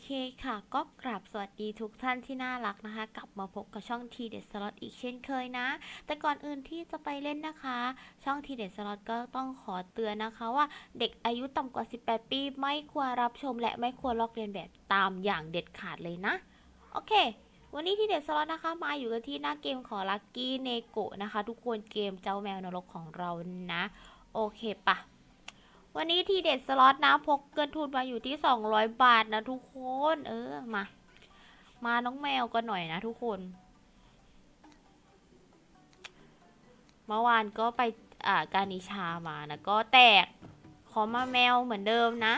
เคค่ะ ก็กราบสวัสดีทุกท่านที่น่ารักนะคะ กลับมาพบกับช่องทีเด็ดสล็อตอีกเช่นเคยนะ แต่ก่อนอื่นที่จะไปเล่นนะคะ ช่องทีเด็ดสล็อตก็ต้องขอเตือนนะคะว่าเด็กอายุต่ำกว่า 18 ปี ไม่ควรรับชมและไม่ควรลอกเลียนแบบตามอย่างเด็ดขาดเลยนะ โอเควันนี้ที่เด็ดสล็อตนะคะมาอยู่กันที่หน้าเกมของลั c กี้เนโกะนะคะ ทุกคนเกมเจ้าแมวนรกของเรานะ โอเคปะ วันนี้ทีเด็ดสล็อตนะพกเกินทุนมาอยู่ที่ 200 บาทนะทุกคน เออ มา มาน้องแมวกันหน่อยนะทุกคน เมื่อวานก็ไปอ่าการนิชามานะ ก็แตก ขอมาแมวเหมือนเดิมนะ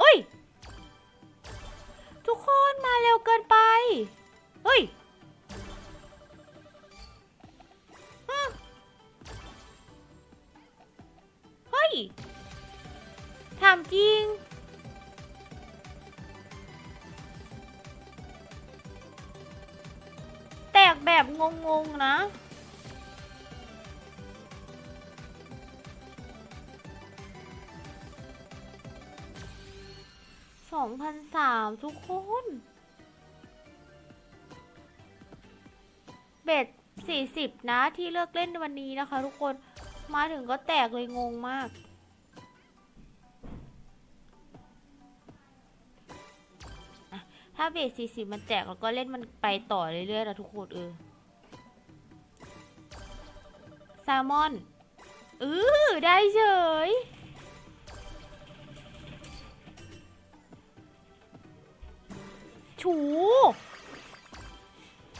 อุ้ย ทุกคนมาเร็วเกินไป เฮ้ย ถามจริง แตกแบบงงๆนะสองพันสามทุกคนเบ็ดสี่สิบนะที่เลือกเล่นวันนี้นะคะทุกคน มาถึงก็แตกเลยงงมาก ถ้าเบสสี่สิบมันแตกแล้วก็เล่นมันไปต่อเรื่อยๆนะทุกคนเออแซลมอนเออได้เฉยฉู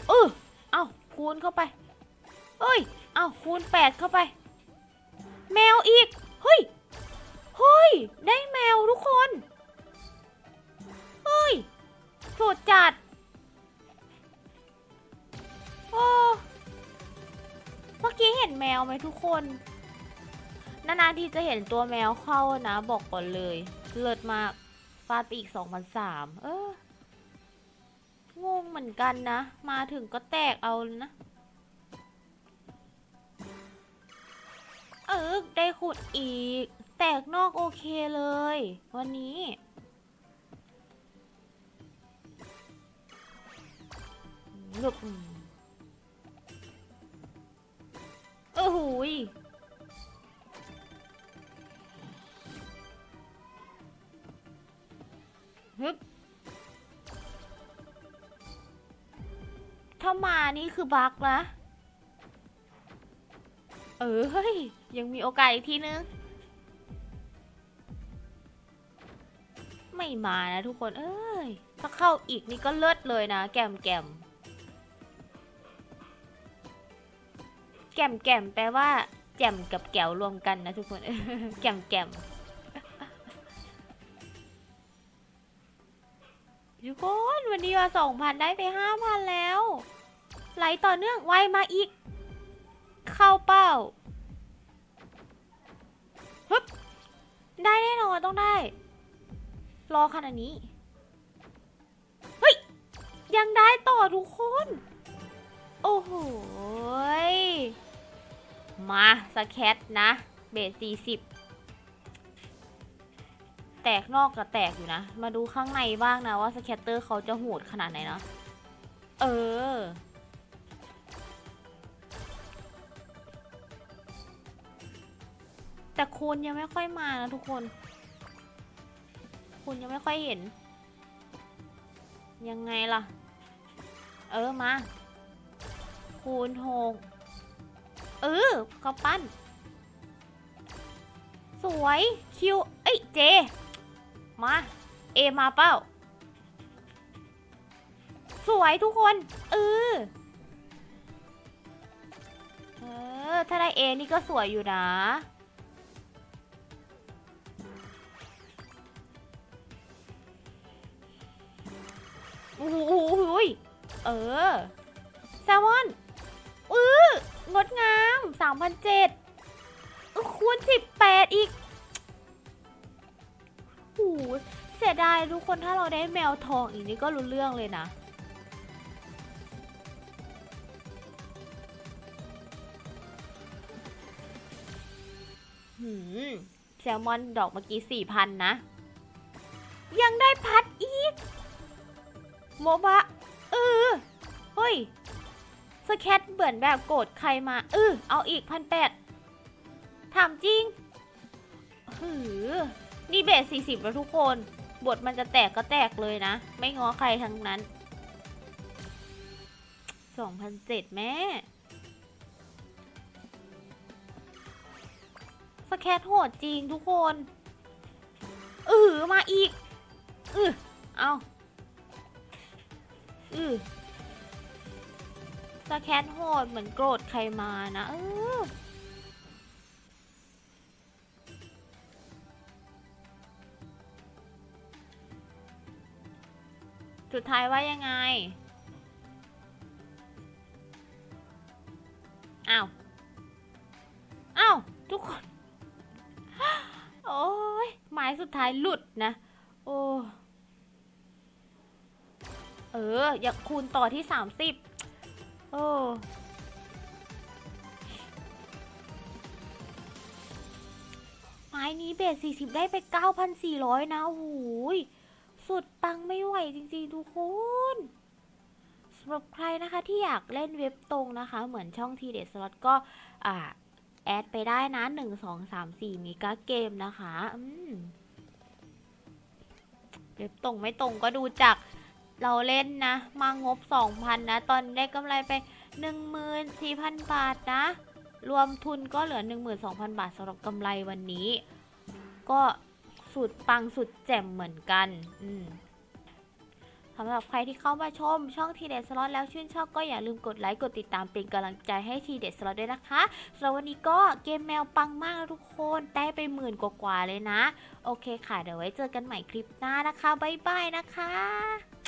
เออเอาคูณเข้าไป เอ้ย เอาคูณแปดเข้าไป แมวอีก เฮ้ย เฮ้ย ได้แมวทุกคน เฮ้ยสุดจัด โอ้ เมื่อกี้เห็นแมวไหมทุกคน นานๆทีจะเห็นตัวแมวเข้านะ บอกก่อนเลย เลิศมาก ฟาดไปอีกสองพันสาม เออ งงเหมือนกันนะ มาถึงก็แตกเอาเลยนะ เออได้ขุดอีก แตกนอกโอเคเลย วันนี้ ลึกอืมเออหูยฮึบถ้ามานี่คือบักนะ เอ้ย ยังมีโอกาสอีกทีนึง ไม่มานะทุกคน เอ้ย ถ้าเข้าอีกนี่ก็เลิศเลยนะ แกมแกมแกมแกมแปลว่า แจ่มกับแก้วรวมกันนะทุกคน แกมแกมทุกคนวันนี้ว่าสองพันได้ไปห้าพันแล้ว ไหลต่อเนื่องไวมาอีก เข้าเป้าฮึบได้แน่นอนต้องได้ รอขนาดนี้ เฮ้ย ยังได้ต่อทุกคน โอ้โห มาสแคตนะ เบสสี่สิบแตกนอกกับแตกอยู่นะ มาดูข้างในบ้างนะว่าสแคตเตอร์เขาจะโหดขนาดไหนนะเออ แต่คูณยังไม่ค่อยมานะทุกคน คุณยังไม่ค่อยเห็น ยังไงล่ะ เออมา คูณหกเออเขาปั้น สวยคิวเอ้ยเจ มาเอมาเป้า สวยทุกคนเออเออ ถ้าได้เอนี่ก็สวยอยู่นะ อ้โหโอ้โหเออ แซลมอน อืองดงามสามพันเจ็ดคูณสิบแปดอีกโอ้โหเสียดายทุกคนถ้าเราได้แมวทองอีกนี่ก็รู้เรื่องเลยนะหืมแซลมอนดอกเมื่อกี้สี่พันนะ ยังได้พัดอีก โมบะเออเฮ้ยสแคทเหมือนแบบโกรธใครมาเออเอาอีกพันแปดถามจริงหือนี่เบสสี่สิบแล้วทุกคน บทมันจะแตกก็แตกเลยนะ ไม่ง้อใครทั้งนั้นสองพันเจ็ดแม่สแคทโหดจริงทุกคนเออมาอีกเออเอา ออสแคทโหดเหมือนโกรธใครมานะเออสุดท้ายว่ายังไง อ้าว อ้าว ทุกคน โอ้ยไม้สุดท้ายหลุดนะ โอ้ เออ อยากคูณต่อที่สามสิบโอ้ไม้นี้เบสสี่สิบได้ไปเก้าพันสี่ร้อยนะ โอ้โหยสุดปังไม่ไหวจริงๆ ทุกคนสำหรับใครนะคะที่อยากเล่นเว็บตรงนะคะ เหมือนช่องทีเด็ดสล็อตก็อ่าแอดไปได้นะ 1 2 3 4 มีกาเกมนะคะ อืมเว็บตรงไม่ตรงก็ดูจาก เราเล่นนะ มางบ 2,000 นะ ตอนได้กำไรไป 14,000 บาทนะ รวมทุนก็เหลือ 12,000 บาทสำหรับกำไรวันนี้ ก็สุดปังสุดแจ่มเหมือนกันอืมสำหรับใครที่เข้ามาชมช่องทีเด็ดสล็อตแล้วชื่นชอบก็อย่าลืมกดไลค์กดติดตามเป็นกำลังใจให้ทีเด็ดสล็อตด้วยนะคะสำหรับวันนี้ก็เกมแมวปังมากทุกคนได้ไปหมื่นกว่าๆเลยนะ โอเคค่ะ เดี๋ยวไว้เจอกันใหม่คลิปหน้านะคะ บ๊ายบายนะคะ